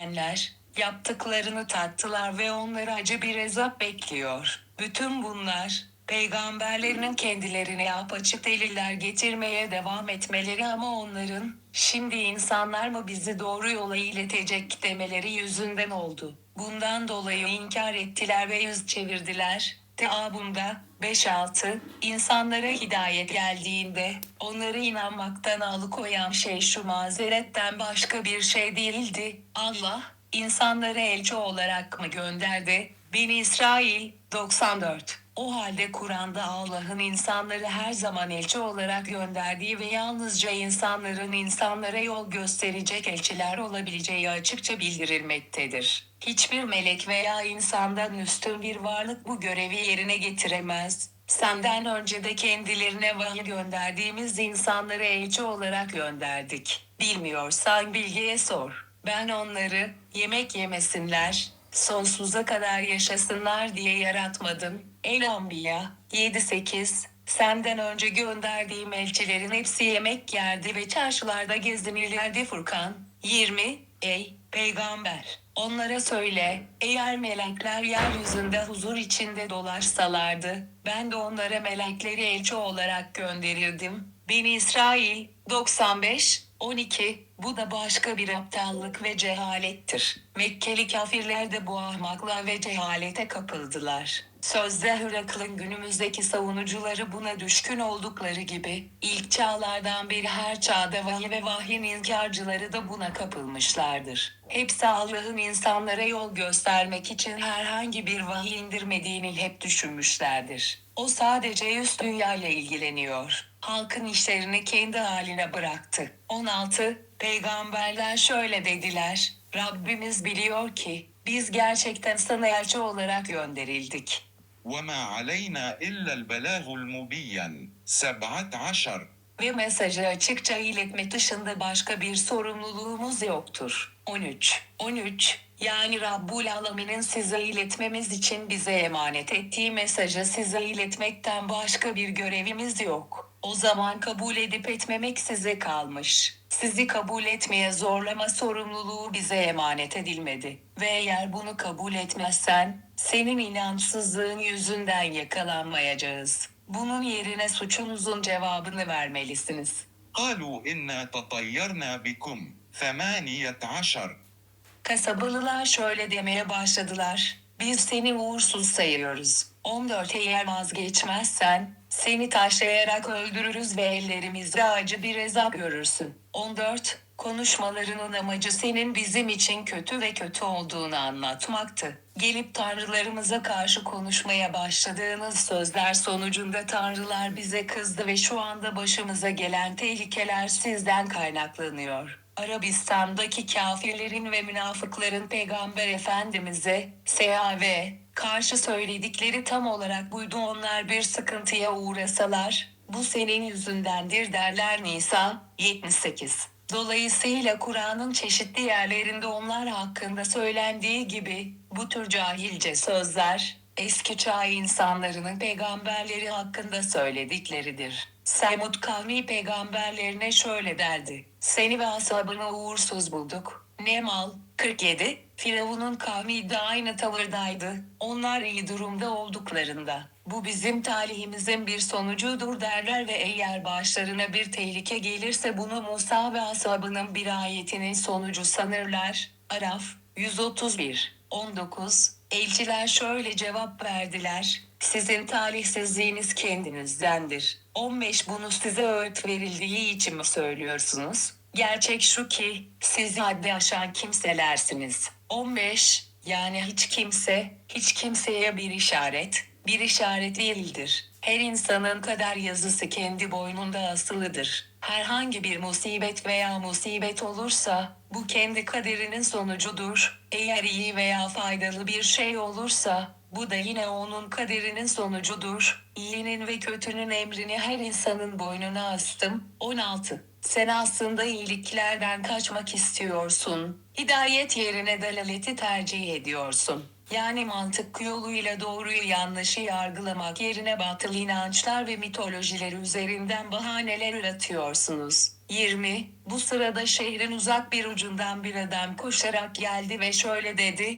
Enler, yaptıklarını tattılar ve onları acı bir ezap bekliyor. Bütün bunlar, peygamberlerinin kendilerine apaçık deliller getirmeye devam etmeleri ama onların, şimdi insanlar mı bizi doğru yola iletecek demeleri yüzünden oldu. Bundan dolayı inkar ettiler ve yüz çevirdiler. Teabunda 5-6 insanlara hidayet geldiğinde onları inanmaktan alıkoyan şey şu mazeretten başka bir şey değildi. Allah insanları elçi olarak mı gönderdi? Beni İsrail 94 o halde Kur'an'da Allah'ın insanları her zaman elçi olarak gönderdiği ve yalnızca insanların insanlara yol gösterecek elçiler olabileceği açıkça bildirilmektedir. Hiçbir melek veya insandan üstün bir varlık bu görevi yerine getiremez. Senden önce de kendilerine vahiy gönderdiğimiz insanları elçi olarak gönderdik. Bilmiyorsan bilgiye sor. Ben onları yemek yemesinler, sonsuza kadar yaşasınlar diye yaratmadım. El Anbiya 7-8 Senden önce gönderdiğim elçilerin hepsi yemek yerdi ve çarşılarda gezinirlerdi Furkan. 20 Ey peygamber! Onlara söyle, eğer melekler yeryüzünde huzur içinde dolaşsalardı, ben de onlara melekleri elçi olarak gönderirdim. Beni İsrail 95 12 Bu da başka bir aptallık ve cehalettir. Mekkeli kafirler de bu ahmaklığa ve cehalete kapıldılar. Sözde Hırakl'ın günümüzdeki savunucuları buna düşkün oldukları gibi, ilk çağlardan beri her çağda vahiy ve vahyin inkarcıları da buna kapılmışlardır. Hepsi Allah'ın insanlara yol göstermek için herhangi bir vahiy indirmediğini hep düşünmüşlerdir. O sadece üst dünya ile ilgileniyor Halkın işlerini kendi haline bıraktı. 16. Peygamberler şöyle dediler. Rabbimiz biliyor ki biz gerçekten sana elçi olarak gönderildik. وما علينا إلا البلاغ المبين سبعة عشر Ve mesajı açıkça iletmek dışında başka bir sorumluluğumuz yoktur. 13. 13. Yani Rabbul Alemin'in size iletmemiz için bize emanet ettiği mesajı size iletmekten başka bir görevimiz yok. O zaman kabul edip etmemek size kalmış. Sizi kabul etmeye zorlama sorumluluğu bize emanet edilmedi. Ve eğer bunu kabul etmezsen, senin inançsızlığın yüzünden yakalanmayacağız. Bunun yerine suçunuzun cevabını vermelisiniz. قالوا إنا تطيرنا بكم ثمانية عشر Kasabalılar şöyle demeye başladılar. Biz seni uğursuz sayıyoruz. 14 eğer vazgeçmezsen seni taşlayarak öldürürüz ve ellerimizde acı bir ezap görürsün. 14 Konuşmalarının amacı senin bizim için kötü ve kötü olduğunu anlatmaktı. Gelip tanrılarımıza karşı konuşmaya başladığınız sözler sonucunda tanrılar bize kızdı ve şu anda başımıza gelen tehlikeler sizden kaynaklanıyor. Arabistan'daki kafirlerin ve münafıkların peygamber efendimize, SAV, karşı söyledikleri tam olarak buydu onlar bir sıkıntıya uğrasalar, bu senin yüzündendir derler Nisa 78. Dolayısıyla Kur'an'ın çeşitli yerlerinde onlar hakkında söylendiği gibi bu tür cahilce sözler eski çağ insanlarının peygamberleri hakkında söyledikleridir. Semud kavmi peygamberlerine şöyle derdi. Seni ve ashabını uğursuz bulduk. Ne mal? 47. Firavun'un kavmi de aynı tavırdaydı. Onlar iyi durumda olduklarında. Bu bizim talihimizin bir sonucudur derler ve eğer başlarına bir tehlike gelirse bunu Musa ve ashabının bir ayetinin sonucu sanırlar. Araf 131 19 Elçiler şöyle cevap verdiler. Sizin talihsizliğiniz kendinizdendir. 15 Bunu size öğüt verildiği için mi söylüyorsunuz? Gerçek şu ki siz haddi aşan kimselersiniz. 15 Yani hiç kimse, hiç kimseye bir işaret, bir işaret değildir. Her insanın kader yazısı kendi boynunda asılıdır. Herhangi bir musibet veya musibet olursa bu kendi kaderinin sonucudur. Eğer iyi veya faydalı bir şey olursa bu da yine onun kaderinin sonucudur. İyinin ve kötünün emrini her insanın boynuna astım. 16. Sen aslında iyiliklerden kaçmak istiyorsun. Hidayet yerine dalaleti tercih ediyorsun. Yani mantık yoluyla doğruyu yanlışı yargılamak yerine batıl inançlar ve mitolojiler üzerinden bahaneler üretiyorsunuz. 20. Bu sırada şehrin uzak bir ucundan bir adam koşarak geldi ve şöyle dedi,